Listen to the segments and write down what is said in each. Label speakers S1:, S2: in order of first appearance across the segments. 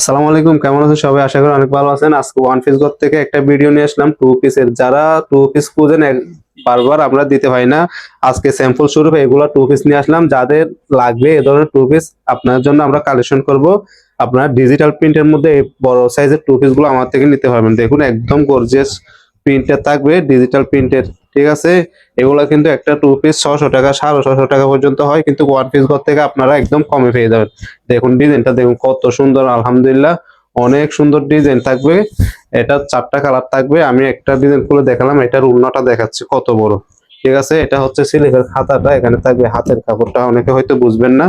S1: আসসালামু আলাইকুম, কেমন আছেন সবাই? আশা করি অনেক ভালো আছেন। আজকে ওয়ান পিস ঘর থেকে একটা ভিডিও নিয়ে আসলাম টু পিসের যারা টু পিস খুঁজেন বারবার আমরা দিতে পারি না। আজকে স্যাম্পল স্বরূপ এগুলো টু পিস নিয়ে আসলাম। যাদের লাগবে এ ধরনের টু পিস আপনার জন্য আমরা কালেকশন করব। আপনার ডিজিটাল প্রিন্টের মধ্যে বড় সাইজের টু পিসগুলো আমার থেকে নিতে পারবেন। দেখুন, একদম গর্জিয়াস প্রিন্টের থাকবে। ডিজিটাল প্রিন্টের ঠিক আছে? এগুলো কিন্তু একটা টু পিস ছশো টাকা, সাড়ে ছশো টাকা পর্যন্ত হয়, কিন্তু ওয়ান পিস ঘর থেকে আপনারা একদম কমে পেয়ে যাবেন। দেখুন ডিজাইনটা, দেখুন কত সুন্দর, আলহামদুলিল্লাহ। অনেক সুন্দর ডিজাইন থাকবে। এটা চারটা কালার থাকবে। আমি একটা ডিজাইন খুলে দেখালাম এটার উন্নটা দেখাচ্ছি, কত বড়। ঠিক আছে? এটা হচ্ছে সিলিকের খাতাটা, এখানে থাকবে হাতের কাপড়টা, অনেকে হয়তো বুঝবেন না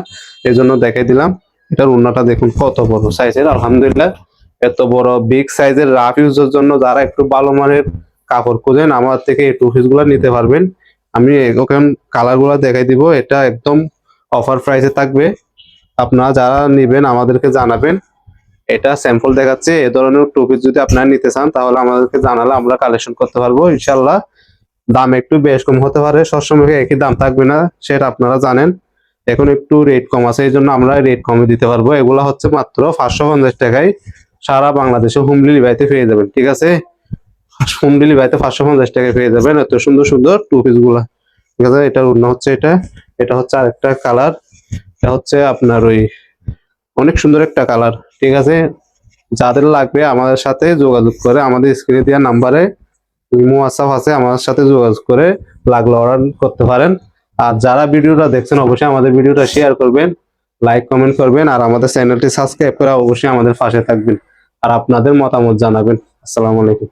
S1: এই জন্য দেখাই দিলাম। এটার উন্নটা দেখুন কত বড় সাইজের আলহামদুলিল্লাহ। এত বড় বিগ সাইজের রাফ ইউজের জন্য যারা একটু ভালো মানের কাপড় খুঁজেন আমার থেকে এই টু পিসগুলা নিতে পারবেন। আমি ওখান কালারগুলা দেখাই দিব, এটা একদম অফার প্রাইসে থাকবে। আপনারা যারা নেবেন আমাদেরকে জানাবেন। এটা স্যাম্পল দেখাচ্ছে, এ ধরনের টু পিস যদি আপনারা নিতে চান, তাহলে আমাদেরকে জানালে আমরা কালেকশন করতে পারব। ইনশাল্লাহ দাম একটু বেশ কম হতে পারে, সবসময় একই দাম থাকবে না, সেটা আপনারা জানেন। এখন একটু রেট কম আছে এই জন্য আমরা রেট কমে দিতে পারব। এগুলো হচ্ছে মাত্র পাঁচশো পঞ্চাশ টাকায় সারা বাংলাদেশে হোম ডেলিভারিতে পেয়ে যাবেন, ঠিক আছে? হোম ডেলিভারিতে পাঁচশো পঞ্চাশ টাকায় পেয়ে যাবেন। এত সুন্দর সুন্দর টু পিসগুলা। ঠিক আছে, এটার অন্য হচ্ছে এটা। এটা হচ্ছে আরেকটা কালার এটা হচ্ছে আপনার ওই অনেক সুন্দর একটা কালার ঠিক আছে, যাদের লাগবে আমাদের সাথে যোগাযোগ করে, আমাদের স্ক্রিনে দেওয়া নাম্বারে ইমো হোয়াটসঅ্যাপ আছে, আমাদের সাথে যোগাযোগ করে লাগলে অর্ডার করতে পারেন। আর যারা ভিডিওটা দেখছেন, অবশ্যই আমাদের ভিডিওটা শেয়ার করবেন লাইক কমেন্ট করবেন, আর আমাদের চ্যানেলটি সাবস্ক্রাইব করে অবশ্যই আমাদের পাশে থাকবেন। আর আপনাদের মতামত জানাবেন। আসসালামু আলাইকুম।